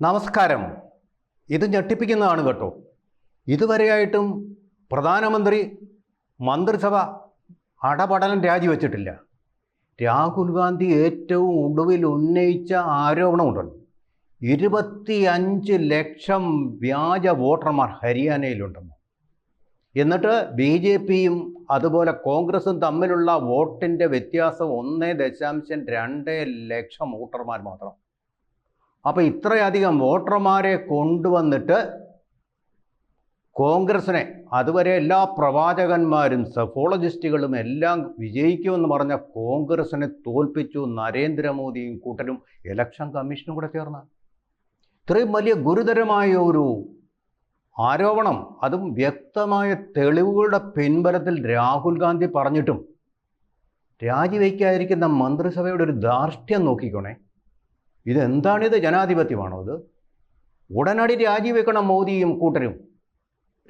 നമസ്കാരം. ഇത് ഞെട്ടിപ്പിക്കുന്നതാണ് കേട്ടോ. ഇതുവരെയായിട്ടും പ്രധാനമന്ത്രി മന്ത്രിസഭ അടപടലം രാജിവെച്ചിട്ടില്ല. രാഹുൽ ഗാന്ധി ഏറ്റവും ഒടുവിൽ ഉന്നയിച്ച ആരോപണമുണ്ടല്ലോ. ഇരുപത്തിയഞ്ച് ലക്ഷം വ്യാജ വോട്ടർമാർ ഹരിയാനയിലുണ്ടെന്ന്. എന്നിട്ട് ബി ജെ പിയും അതുപോലെ കോൺഗ്രസും തമ്മിലുള്ള വോട്ടിന്റെ വ്യത്യാസം ഒന്ന് ദശാംശം രണ്ട് ലക്ഷം വോട്ടർമാർ മാത്രം. അപ്പോൾ ഇത്രയധികം വോട്ടർമാരെ കൊണ്ടുവന്നിട്ട് കോൺഗ്രസിനെ അതുവരെ എല്ലാ പ്രവാചകന്മാരും സഫോളജിസ്റ്റുകളും എല്ലാം വിജയിക്കുമെന്ന് പറഞ്ഞ കോൺഗ്രസിനെ തോൽപ്പിച്ചു നരേന്ദ്രമോദിയും കൂട്ടരും. ഇലക്ഷൻ കമ്മീഷനും കൂടെ ചേർന്ന്. ഇത്രയും വലിയ ഗുരുതരമായ ഒരു ആരോപണം അതും വ്യക്തമായ തെളിവുകളുടെ പിൻബലത്തിൽ രാഹുൽ ഗാന്ധി പറഞ്ഞിട്ടും രാജിവെക്കാതിരിക്കുന്ന മന്ത്രിസഭയുടെ ഒരു ധാർഷ്ട്യം നോക്കിക്കോണേ. ഇതെന്താണിത് ജനാധിപത്യമാണോ ഇത്? ഉടനടി രാജിവെക്കണം മോദിയും കൂട്ടരും.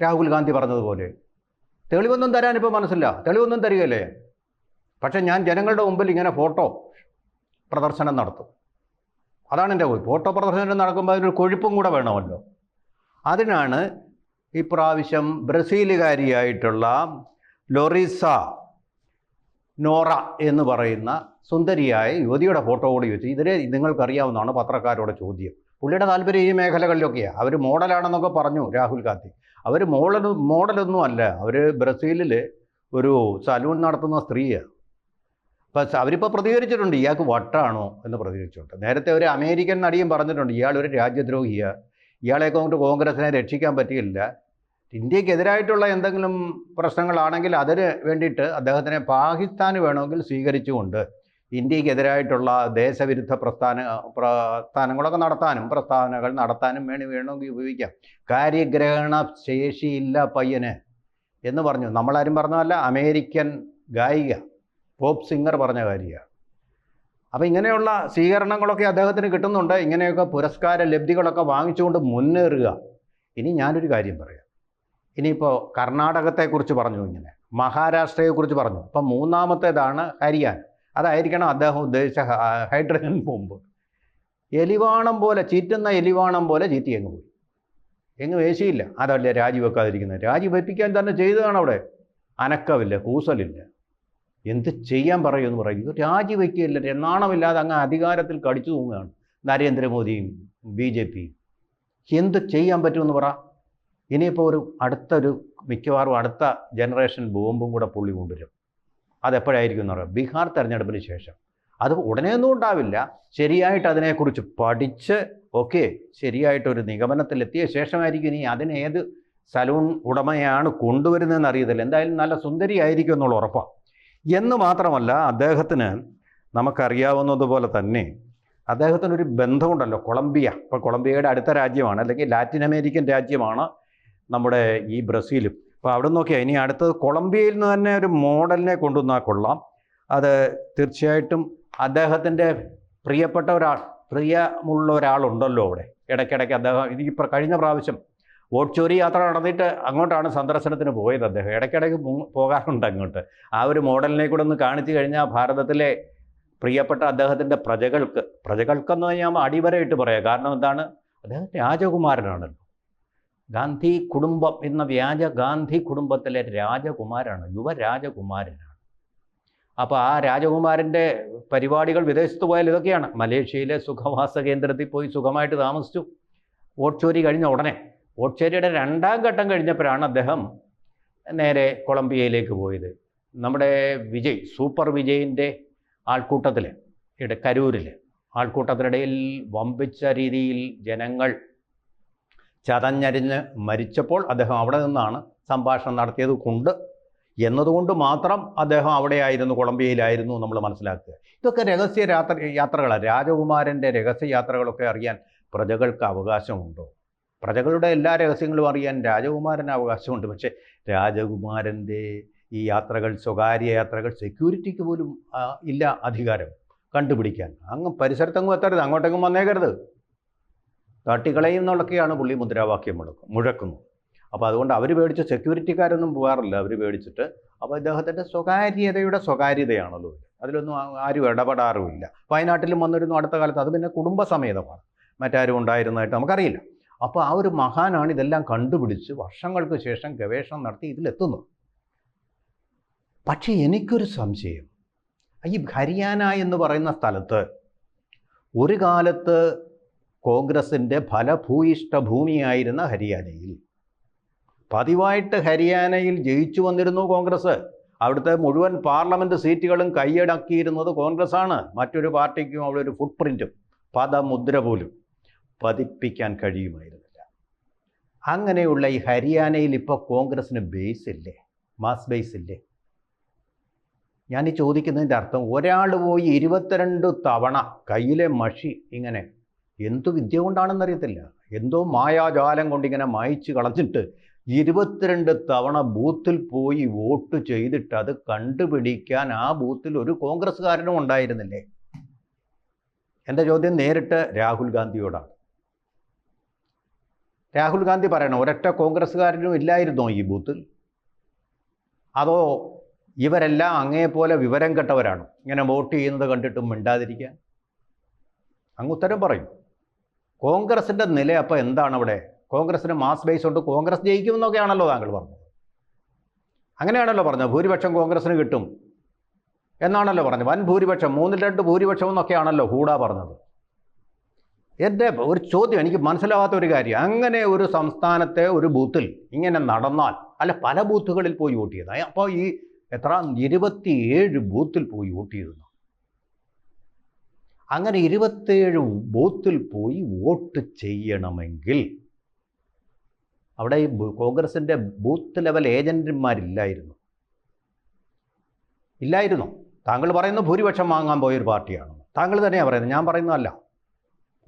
രാഹുൽ ഗാന്ധി പറഞ്ഞതുപോലെ. തെളിവൊന്നും തരാൻ ഇപ്പോൾ മനസ്സില്ല തെളിവൊന്നും തരികയല്ലേ? പക്ഷെ ഞാൻ ജനങ്ങളുടെ മുമ്പിൽ ഇങ്ങനെ ഫോട്ടോ പ്രദർശനം നടത്തും. അതാണ് എന്റെ പോയി ഫോട്ടോ പ്രദർശനം നടക്കുമ്പോൾ അതിനൊരു കൊഴുപ്പും കൂടെ വേണമല്ലോ. അതിനാണ് ഇപ്രാവശ്യം ബ്രസീലുകാരിയായിട്ടുള്ള ലൊറീസ നോറ എന്ന് പറയുന്ന സുന്ദരിയായ യുവതിയുടെ ഫോട്ടോ കൂടി വെച്ച് ഇതിനെ നിങ്ങൾക്കറിയാവുന്നതാണ് പത്രക്കാരോട് ചോദ്യം. പുള്ളിയുടെ താല്പര്യം ഈ മേഖലകളിലൊക്കെയാണ് അവർ മോഡലാണെന്നൊക്കെ പറഞ്ഞു രാഹുൽ ഗാന്ധി. അവർ മോഡൽ മോഡലൊന്നും അല്ല. അവർ ബ്രസീലിൽ ഒരു സലൂൺ നടത്തുന്ന സ്ത്രീയാണ് അപ്പം അവരിപ്പോൾ പ്രതികരിച്ചിട്ടുണ്ട്. ഇയാൾക്ക് വട്ടാണോ എന്ന് പ്രതികരിച്ചിട്ടുണ്ട്. നേരത്തെ ഒരു അമേരിക്കൻ നടിയും പറഞ്ഞിട്ടുണ്ട്. ഇയാൾ ഒരു രാജ്യദ്രോഹിയാണ് ഇയാളെ കൊണ്ട് കോൺഗ്രസിനെ രക്ഷിക്കാൻ പറ്റിയില്ല. ഇന്ത്യക്കെതിരായിട്ടുള്ള എന്തെങ്കിലും പ്രശ്നങ്ങളാണെങ്കിൽ അതിന് വേണ്ടിയിട്ട് അദ്ദേഹത്തിനെ പാകിസ്ഥാൻ വേണമെങ്കിൽ സ്വീകരിച്ചുകൊണ്ട് ഇന്ത്യക്കെതിരായിട്ടുള്ള ദേശവിരുദ്ധ പ്രസ്ഥാന പ്രസ്ഥാനങ്ങളൊക്കെ നടത്താനും പ്രസ്താവനകൾ നടത്താനും വേണി വേണമെങ്കിൽ ഉപയോഗിക്കാം. കാര്യഗ്രഹണ ശേഷിയില്ല പയ്യന് എന്ന് പറഞ്ഞു. നമ്മളാരും പറഞ്ഞതല്ല അമേരിക്കൻ ഗായിക പോപ്പ് സിംഗർ പറഞ്ഞ കാര്യമാണ്. അപ്പോൾ ഇങ്ങനെയുള്ള സ്വീകരണങ്ങളൊക്കെ അദ്ദേഹത്തിന് കിട്ടുന്നുണ്ട്. ഇങ്ങനെയൊക്കെ പുരസ്കാര ലബ്ധികളൊക്കെ വാങ്ങിച്ചുകൊണ്ട് മുന്നേറുക. ഇനി ഞാനൊരു കാര്യം പറയാം. ഇനിയിപ്പോൾ കർണാടകത്തെക്കുറിച്ച് പറഞ്ഞു ഇങ്ങനെ. മഹാരാഷ്ട്രയെക്കുറിച്ച് പറഞ്ഞു. ഇപ്പം മൂന്നാമത്തേതാണ് ഹരിയാന. അതായിരിക്കണം അദ്ദേഹം ഉദ്ദേശിച്ച ഹൈഡ്രജൻ ബോംബ്. എലിവാണം പോലെ ചീറ്റുന്ന എലിവാണം പോലെ ചീറ്റി എങ്ങ് പോയി. എങ്ങ് വേശിയില്ല അതല്ലേ രാജിവെക്കാതിരിക്കുന്നത്. രാജിവെപ്പിക്കാൻ തന്നെ ചെയ്തതാണ് അവിടെ. അനക്കമില്ല കൂസലില്ല. എന്ത് ചെയ്യാൻ പറയും ഇത് രാജിവെക്കുകയില്ല നാണമില്ലാതെ അങ്ങ് അധികാരത്തിൽ കടിച്ചു തൂങ്ങുകയാണ് നരേന്ദ്രമോദിയും ബി ജെ പിയും. എന്ത് ചെയ്യാൻ പറ്റുമെന്ന് പറ. ഇനിയിപ്പോൾ ഒരു അടുത്തൊരു മിക്കവാറും അടുത്ത ജനറേഷൻ ബോംബും കൂടെ പുള്ളി കൊണ്ടുവരും. അതെപ്പോഴായിരിക്കും എന്ന് പറയാം ബീഹാർ തെരഞ്ഞെടുപ്പിന് ശേഷം. അത് ഉടനെയൊന്നും ഉണ്ടാവില്ല. ശരിയായിട്ട് അതിനെക്കുറിച്ച് പഠിച്ച് ഓക്കെ ശരിയായിട്ടൊരു നിഗമനത്തിലെത്തിയ ശേഷമായിരിക്കും ഇനി അതിനേത് സലൂൺ ഉടമയാണ് കൊണ്ടുവരുന്നതെന്ന് അറിയത്തില്ല. എന്തായാലും നല്ല സുന്ദരിയായിരിക്കും എന്നുള്ള ഉറപ്പാണ് എന്ന് മാത്രമല്ല അദ്ദേഹത്തിന് നമുക്കറിയാവുന്നതുപോലെ തന്നെ അദ്ദേഹത്തിനൊരു ബന്ധമുണ്ടല്ലോ. കൊളംബിയ. ഇപ്പോൾ കൊളംബിയയുടെ അടുത്ത രാജ്യമാണ് അല്ലെങ്കിൽ ലാറ്റിൻ അമേരിക്കൻ രാജ്യമാണ്. നമ്മുടെ ഈ ബ്രസീലും. അപ്പോൾ അവിടെ നോക്കിയാൽ ഇനി അടുത്തത് കൊളംബിയയിൽ നിന്ന് തന്നെ ഒരു മോഡലിനെ കൊണ്ടുവന്നാൽ കൊള്ളാം. അത് തീർച്ചയായിട്ടും അദ്ദേഹത്തിന്റെ പ്രിയപ്പെട്ട ഒരാൾ പ്രിയമുള്ള ഒരാളുണ്ടല്ലോ അവിടെ. ഇടയ്ക്കിടയ്ക്ക് അദ്ദേഹം ഇത് ഇപ്പം കഴിഞ്ഞ പ്രാവശ്യം വോട്ട് ചോരി യാത്ര നടന്നിട്ട് അങ്ങോട്ടാണ് സന്ദർശനത്തിന് പോയത് അദ്ദേഹം. ഇടയ്ക്കിടയ്ക്ക് പോകാറുണ്ട് അങ്ങോട്ട്. ആ ഒരു മോഡലിനെ കൂടെ ഒന്ന് കാണിച്ചു കഴിഞ്ഞാൽ ഭാരതത്തിലെ പ്രിയപ്പെട്ട അദ്ദേഹത്തിന്റെ പ്രജകൾക്ക് പ്രജകൾക്കെന്ന് ഞാൻ അടിവരയിട്ട് പറയാം. കാരണം എന്താണ്? അദ്ദേഹം രാജകുമാരനാണല്ലോ. ഗാന്ധി കുടുംബം എന്ന വ്യാജ ഗാന്ധി കുടുംബത്തിലെ രാജകുമാരാണ് യുവ രാജകുമാരനാണ്. അപ്പോൾ ആ രാജകുമാരന്റെ പരിപാടികൾ വിദേശത്ത് പോയാൽ ഇതൊക്കെയാണ്. മലേഷ്യയിലെ സുഖവാസ കേന്ദ്രത്തിൽ പോയി സുഖമായിട്ട് താമസിച്ചു. ഓട്ട്ചോരി കഴിഞ്ഞ ഉടനെ ഓട്ട്ചേരിയുടെ രണ്ടാം ഘട്ടം കഴിഞ്ഞപ്പോഴാണ് അദ്ദേഹം നേരെ കൊളംബിയയിലേക്ക് പോയത്. നമ്മുടെ വിജയ് സൂപ്പർ വിജയിന്റെ ആൾക്കൂട്ടത്തിൽ ഇട കരൂരിൽ ആൾക്കൂട്ടത്തിനിടയിൽ വമ്പിച്ച രീതിയിൽ ജനങ്ങൾ ചതഞ്ഞരിഞ്ഞ് മരിച്ചപ്പോൾ അദ്ദേഹം അവിടെ നിന്നാണ് സംഭാഷണം നടത്തിയത് കൊണ്ട് എന്നതുകൊണ്ട് മാത്രം അദ്ദേഹം അവിടെയായിരുന്നു കൊളംബിയയിലായിരുന്നു നമ്മൾ മനസ്സിലാക്കുക. ഇതൊക്കെ രഹസ്യ യാത്ര യാത്രകളാണ് രാജകുമാരന്റെ രഹസ്യ യാത്രകളൊക്കെ അറിയാൻ പ്രജകൾക്ക് അവകാശമുണ്ടോ? പ്രജകളുടെ എല്ലാ രഹസ്യങ്ങളും അറിയാൻ രാജകുമാരന് അവകാശമുണ്ട്. പക്ഷേ രാജകുമാരന്റെ ഈ യാത്രകൾ സ്വകാര്യ യാത്രകൾ സെക്യൂരിറ്റിക്ക് പോലും ഇല്ല അധികാരം കണ്ടുപിടിക്കാൻ. അങ്ങ് പരിസരത്തെങ്ങും എത്തരുത് അങ്ങോട്ടെങ്ങും വന്നേക്കരുത്. തട്ടിക്കളയും എന്നുള്ളൊക്കെയാണ് പുള്ളി മുദ്രാവാക്യം മുഴക്കും മുഴക്കുന്നു അപ്പോൾ അതുകൊണ്ട് അവർ പേടിച്ച് സെക്യൂരിറ്റിക്കാരൊന്നും പോകാറില്ല. അവർ പേടിച്ചിട്ട് അപ്പോൾ ഇദ്ദേഹത്തിന്റെ സ്വകാര്യതയുടെ സ്വകാര്യതയാണല്ലോ. അതിലൊന്നും ആരും ഇടപെടാറുമില്ല. വയനാട്ടിലും വന്നിരുന്നു അടുത്ത കാലത്ത്. അത് പിന്നെ കുടുംബസമേതമാണ്. മറ്റാരും ഉണ്ടായിരുന്നതായിട്ട് നമുക്കറിയില്ല. അപ്പോൾ ആ ഒരു മഹാനാണ് ഇതെല്ലാം കണ്ടുപിടിച്ച് വർഷങ്ങൾക്ക് ശേഷം ഗവേഷണം നടത്തി ഇതിലെത്തുന്നു പക്ഷേ എനിക്കൊരു സംശയം. ഈ ഹരിയാന എന്ന് പറയുന്ന സ്ഥലത്ത് ഒരു കാലത്ത് കോൺഗ്രസിന്റെ ഫലഭൂയിഷ്ഠ ഭൂമിയായിരുന്ന ഹരിയാനയിൽ. പതിവായിട്ട് ഹരിയാനയിൽ ജയിച്ചു വന്നിരുന്നു കോൺഗ്രസ്. അവിടുത്തെ മുഴുവൻ പാർലമെന്റ് സീറ്റുകളും കൈയടക്കിയിരുന്നത് കോൺഗ്രസ്സാണ് മറ്റൊരു പാർട്ടിക്കും അവിടെ ഒരു ഫുട് പ്രിന്റും പദമുദ്ര പോലും പതിപ്പിക്കാൻ കഴിയുമായിരുന്നില്ല. അങ്ങനെയുള്ള ഈ ഹരിയാനയിൽ ഇപ്പോൾ കോൺഗ്രസ്സിന് ബേസ് ഇല്ലേ? മാസ് ബേസ് ഇല്ലേ? ഞാൻ ഈ ചോദിക്കുന്നതിന്റെ അർത്ഥം ഒരാൾ പോയി ഇരുപത്തിരണ്ട് തവണ കയ്യിലെ മഷി ഇങ്ങനെ എന്തു വിദ്യ കൊണ്ടാണെന്നറിയത്തില്ല. എന്തോ മായാജാലം കൊണ്ടിങ്ങനെ മായിച്ച് കളഞ്ഞിട്ട് ഇരുപത്തിരണ്ട് തവണ ബൂത്തിൽ പോയി വോട്ട് ചെയ്തിട്ട് അത് കണ്ടുപിടിക്കാൻ ആ ബൂത്തിൽ ഒരു കോൺഗ്രസ്സുകാരനും ഉണ്ടായിരുന്നില്ലേ? എന്റെ ചോദ്യം നേരിട്ട് രാഹുൽ ഗാന്ധിയോടാണ്. രാഹുൽ ഗാന്ധി പറയണം ഒരൊറ്റ കോൺഗ്രസ്സുകാരനും ഇല്ലായിരുന്നോ ഈ ബൂത്തിൽ? അതോ ഇവരെല്ലാം അങ്ങേപോലെ വിവരം കെട്ടവരാണോ? ഇങ്ങനെ വോട്ട് ചെയ്യുന്നത് കണ്ടിട്ടും മിണ്ടാതിരിക്കാൻ? അങ്ങ് ഉത്തരം പറയും. കോൺഗ്രസിന്റെ നില അപ്പോൾ എന്താണ് അവിടെ കോൺഗ്രസിന് മാസ് ബേസ് ഉണ്ട് കോൺഗ്രസ് ജയിക്കുമെന്നൊക്കെയാണല്ലോ താങ്കൾ പറഞ്ഞത്. അങ്ങനെയാണല്ലോ പറഞ്ഞത്. ഭൂരിപക്ഷം കോൺഗ്രസിന് കിട്ടും എന്നാണല്ലോ പറഞ്ഞത്. വൻ ഭൂരിപക്ഷം മൂന്നിൽ രണ്ട് ഭൂരിപക്ഷം എന്നൊക്കെയാണല്ലോ കൂടാ പറഞ്ഞത്. എന്റെ ഒരു ചോദ്യം എനിക്ക് മനസ്സിലാവാത്ത ഒരു കാര്യം. അങ്ങനെ ഒരു സംസ്ഥാനത്തെ ഒരു ബൂത്തിൽ ഇങ്ങനെ നടന്നാൽ അല്ല പല ബൂത്തുകളിൽ പോയി വോട്ട് ചെയ്ത? അപ്പോൾ ഈ എത്ര? ഇരുപത്തിയേഴ് ബൂത്തിൽ പോയി വോട്ട് ചെയ്തു അങ്ങനെ ഇരുപത്തേഴ് ബൂത്തിൽ പോയി വോട്ട് ചെയ്യണമെങ്കിൽ അവിടെ കോൺഗ്രസിന്റെ ബൂത്ത് ലെവൽ ഏജന്റുമാരില്ലായിരുന്നു. ഇല്ലായിരുന്നു. താങ്കൾ പറയുന്ന ഭൂരിപക്ഷം വാങ്ങാൻ പോയൊരു പാർട്ടിയാണ്. താങ്കൾ തന്നെയാണ് പറയുന്നത്. ഞാൻ പറയുന്നതല്ല.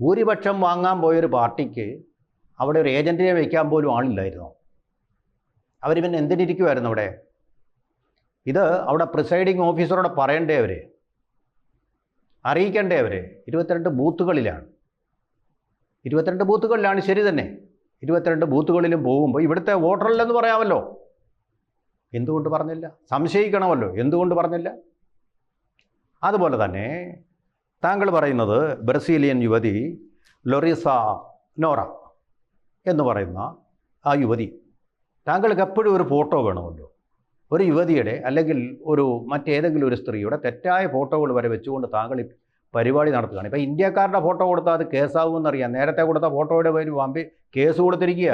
ഭൂരിപക്ഷം വാങ്ങാൻ പോയൊരു പാർട്ടിക്ക് അവിടെ ഒരു ഏജന്റിനെ വയ്ക്കാൻ പോലും ആളില്ലായിരുന്നു. അവർ പിന്നെ എന്തിനിരിക്കുമായിരുന്നു അവിടെ? ഇത് അവിടെ പ്രിസൈഡിങ് ഓഫീസറോട് പറയണ്ടേ അവർ അറിയിക്കണ്ടേ അവരെ. ഇരുപത്തിരണ്ട് ബൂത്തുകളിലാണ്. ഇരുപത്തിരണ്ട് ബൂത്തുകളിലാണ് ശരി തന്നെ. ഇരുപത്തിരണ്ട് ബൂത്തുകളിലും പോകുമ്പോൾ ഇവിടുത്തെ വോട്ടറില്ലെന്ന് പറയാമല്ലോ. എന്തുകൊണ്ട് പറഞ്ഞില്ല? സംശയിക്കണമല്ലോ. എന്തുകൊണ്ട് പറഞ്ഞില്ല? അതുപോലെ തന്നെ താങ്കൾ പറയുന്നത് ബ്രസീലിയൻ യുവതി ലൊറിസ നോറ എന്ന് പറയുന്ന ആ യുവതി. താങ്കൾക്ക് എപ്പോഴും ഒരു ഫോട്ടോ വേണമല്ലോ. ഒരു യുവതിയുടെ അല്ലെങ്കിൽ ഒരു മറ്റേതെങ്കിലും ഒരു സ്ത്രീയുടെ തെറ്റായ ഫോട്ടോകൾ വരെ വെച്ചുകൊണ്ട് താങ്കൾ പരിപാടി നടത്തുകയാണ്. ഇപ്പോൾ ഇന്ത്യക്കാരുടെ ഫോട്ടോ കൊടുത്താൽ അത് കേസാവുമെന്നറിയാം. നേരത്തെ കൊടുത്ത ഫോട്ടോയുടെ പേര് വമ്പി കേസ് കൊടുത്തിരിക്കുക.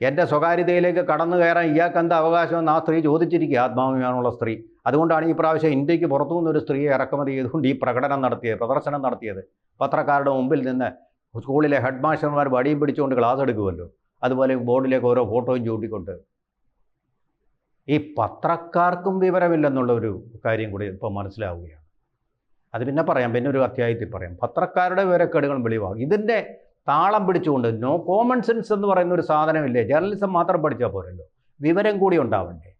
എന്റെ സ്വകാര്യതയിലേക്ക് കടന്നു കയറാൻ ഇയാൾക്ക് എന്താ അവകാശമെന്ന് ആ സ്ത്രീ ചോദിച്ചിരിക്കുക. ആത്മാഭിമാനമുള്ള സ്ത്രീ. അതുകൊണ്ടാണ് ഈ പ്രാവശ്യം ഇന്ത്യയ്ക്ക് പുറത്തു നിന്നൊരു സ്ത്രീയെ ഇറക്കുമതി ചെയ്തുകൊണ്ട് ഈ പ്രകടനം നടത്തിയത് പ്രദർശനം നടത്തിയത്. പത്രക്കാരുടെ മുമ്പിൽ നിന്ന് സ്കൂളിലെ ഹെഡ് മാസ്റ്റർമാർ വടിയും പിടിച്ചുകൊണ്ട് ക്ലാസ് എടുക്കുമല്ലോ. അതുപോലെ ബോർഡിലേക്ക് ഓരോ ഫോട്ടോയും ചൂണ്ടിക്കൊണ്ട് ഈ പത്രക്കാർക്കും വിവരമില്ലെന്നുള്ള ഒരു കാര്യം കൂടി ഇപ്പോൾ മനസ്സിലാവുകയാണ്. അത് പിന്നെ പറയാം പിന്നെ ഒരു അധ്യായത്തിൽ പറയാം. പത്രക്കാരുടെ വിവരക്കേടുകൾ വെളിവാകും. ഇതിന്റെ താളം പിടിച്ചുകൊണ്ട് നോ കോമൺ സെൻസ് എന്ന് പറയുന്ന ഒരു സാധനമില്ലേ? ജേർണലിസം മാത്രം പഠിച്ചാൽ പോരല്ലോ. വിവരം കൂടി ഉണ്ടാവണ്ടേ?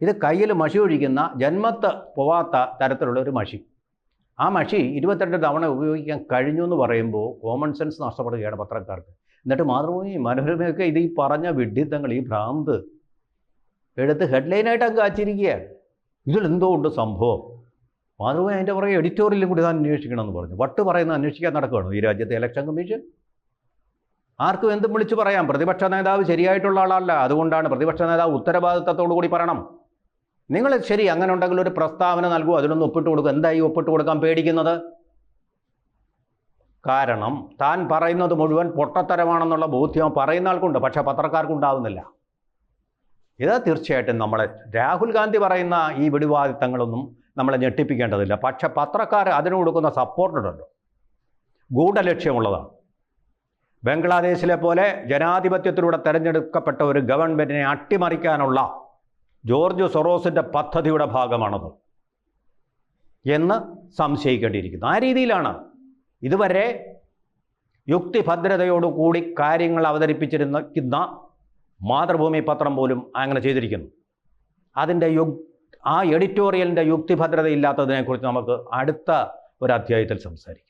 ഇത് കയ്യിൽ മഷി ഒഴിക്കുന്ന ജന്മത്ത് പോവാത്ത തരത്തിലുള്ള ഒരു മഷി. ആ മഷി ഇരുപത്തിരണ്ട് തവണ ഉപയോഗിക്കാൻ കഴിഞ്ഞു എന്ന് പറയുമ്പോൾ കോമൺ സെൻസ് നഷ്ടപ്പെടുകയാണ് പത്രക്കാർക്ക്. എന്നിട്ട് മാതൃഭൂമി മനോരമയൊക്കെ ഇത് ഈ പറഞ്ഞ വിഡ്ഢിത്തങ്ങൾ ഈ ഭ്രാന്ത് എടുത്ത് ഹെഡ്ലൈനായിട്ട് അങ്ങ് കാച്ചിരിക്കുകയാണ്. ഇതിലെന്തോ ഉണ്ട് സംഭവം? മാതൃഭൂമി അതിന്റെ പുറകെ എഡിറ്റോറിയലും കൂടി താൻ അന്വേഷിക്കണമെന്ന് പറഞ്ഞു. വട്ട് പറയുന്ന അന്വേഷിക്കാൻ നടക്കുകയാണ് ഈ രാജ്യത്തെ ഇലക്ഷൻ കമ്മീഷൻ ആർക്കും എന്തും വിളിച്ചു പറയാം. പ്രതിപക്ഷ നേതാവ് ശരിയായിട്ടുള്ള ആളല്ല. അതുകൊണ്ടാണ് പ്രതിപക്ഷ നേതാവ് ഉത്തരവാദിത്തത്തോടു കൂടി പറയണം. നിങ്ങൾ ശരി അങ്ങനെ ഉണ്ടെങ്കിൽ ഒരു പ്രസ്താവന നൽകൂ. അതിനൊന്ന് ഒപ്പിട്ട് കൊടുക്കും. എന്തായി ഒപ്പിട്ട് കൊടുക്കാൻ പേടിക്കുന്നത്? കാരണം താൻ പറയുന്നത് മുഴുവൻ പൊട്ടത്തരമാണെന്നുള്ള ബോധ്യം പറയുന്ന ആൾക്കുണ്ട്. പക്ഷേ പത്രക്കാർക്കുണ്ടാവുന്നില്ല. ഇത് തീർച്ചയായിട്ടും നമ്മളെ രാഹുൽ ഗാന്ധി പറയുന്ന ഈ വെടിവാദിത്തങ്ങളൊന്നും നമ്മളെ ഞെട്ടിപ്പിക്കേണ്ടതില്ല. പക്ഷെ പത്രക്കാർ അതിന് കൊടുക്കുന്ന സപ്പോർട്ടുണ്ടല്ലോ ഗൂഢലക്ഷ്യമുള്ളതാണ്. ബംഗ്ലാദേശിലെ പോലെ ജനാധിപത്യത്തിലൂടെ തെരഞ്ഞെടുക്കപ്പെട്ട ഒരു ഗവൺമെന്റിനെ അട്ടിമറിക്കാനുള്ള ജോർജ് സൊറോസിന്റെ പദ്ധതിയുടെ ഭാഗമാണത് എന്ന് സംശയിക്കേണ്ടിയിരിക്കുന്നു. ആ രീതിയിലാണ് ഇതുവരെ യുക്തിഭദ്രതയോടുകൂടി കാര്യങ്ങൾ അവതരിപ്പിച്ചിരുന്ന മാതൃഭൂമി പത്രം പോലും അങ്ങനെ ചെയ്തിരിക്കുന്നു. അതിന്റെ യു ആ എഡിറ്റോറിയലിന്റെ യുക്തിഭദ്രതയില്ലാത്തതിനെക്കുറിച്ച് നമുക്ക് അടുത്ത ഒരു അധ്യായത്തിൽ സംസാരിക്കാം.